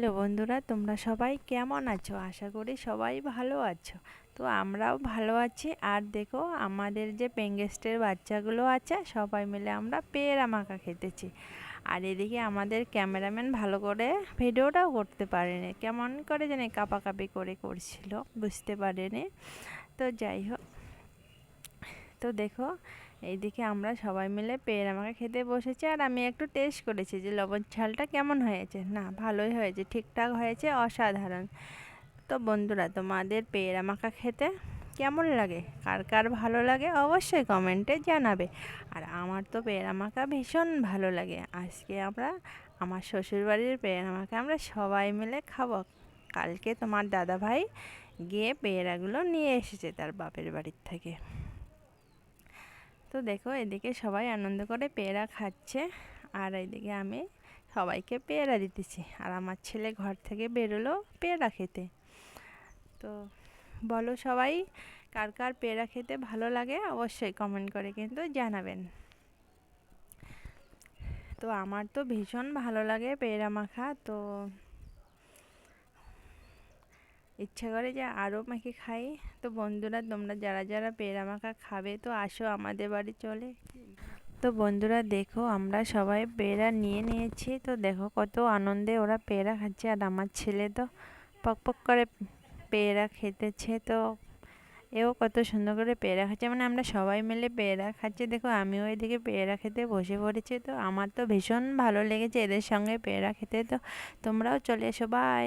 Hello বন্ধুরা, তোমরা সবাই কেমন আছো? আশা করি সবাই ভালো আছো। তো আমরাও ভালো আছি। আর দেখো, আমাদের যে পেঙ্গেস্টের বাচ্চাগুলো আছে, সবাই মিলে আমরা পেয়ারা মাখা খেতেছি। আর এদিকে আমাদের ক্যামেরাম্যান ভালো করে ভিডিওটাও করতে পারেনি। কেমন করে জানি কাপাকাপি করে করছিল, বুঝতে পারেনি। তো যাই হোক, তো দেখো এইদিকে আমরা সবাই মিলে পেয়ে আমাকে খেতে বসেছি আর আমি একটু টেস্ট করেছি যে লবণ ঝালটা কেমন হয়েছে। না, ভালোই হয়েছে, ঠিকঠাক হয়েছে, অসাধারণ। তো বন্ধুরা, তোমাদের পেয়ারা মাখা খেতে কেমন লাগে? কার কার ভালো লাগে? অবশ্যই কমেন্টে জানাবে। আর আমার তো পেয়ারা মাখা ভীষণ ভালো লাগে। আজকে আমরা, আমার শ্বশুরবাড়ির পেয়ারা মাখা আমরা সবাই মিলে খাব। কালকে তোমার দাদা ভাই গিয়ে পেয়ারাগুলো নিয়ে এসেছে তার বাপের বাড়ির থেকে। তো দেখো এদিকে সবাই আনন্দ করে পেয়ারা খাচ্ছে, আর এদিকে আমি সবাইকে পেয়ারা দিতেছি। আর আমার ছেলে ঘর থেকে বেরোলো পেয়ারা খেতে। তো বলো সবাই, কার কার পেয়ারা খেতে ভালো লাগে অবশ্যই কমেন্ট করে কিন্তু জানাবেন। তো আমার তো ভীষণ ভালো লাগে পেয়ারা মাখা, তো ইচ্ছা করে যে আরও মাখে খাই। তো বন্ধুরা, তোমরা যারা যারা পেয়ারা মাখা খাবে, তো আসো আমাদের বাড়ি চলে। তো বন্ধুরা, দেখো আমরা সবাই পেয়ারা নিয়ে নিয়েছি। তো দেখো কত আনন্দে ওরা পেয়ারা খাচ্ছে। আর আমার ছেলে তো পক পক করে পেয়ারা খেতেছে। তো এও কত সুন্দর করে পেয়ারা খাচ্ছে। মানে আমরা সবাই মিলে পেয়ারা খাচ্ছি। দেখো আমিও এদিকে পেয়ারা খেতে বসে পড়েছি। তো আমার তো ভীষণ ভালো লেগেছে এদের সঙ্গে পেয়ারা খেতে। তো তোমরাও চলে এসো, বাই।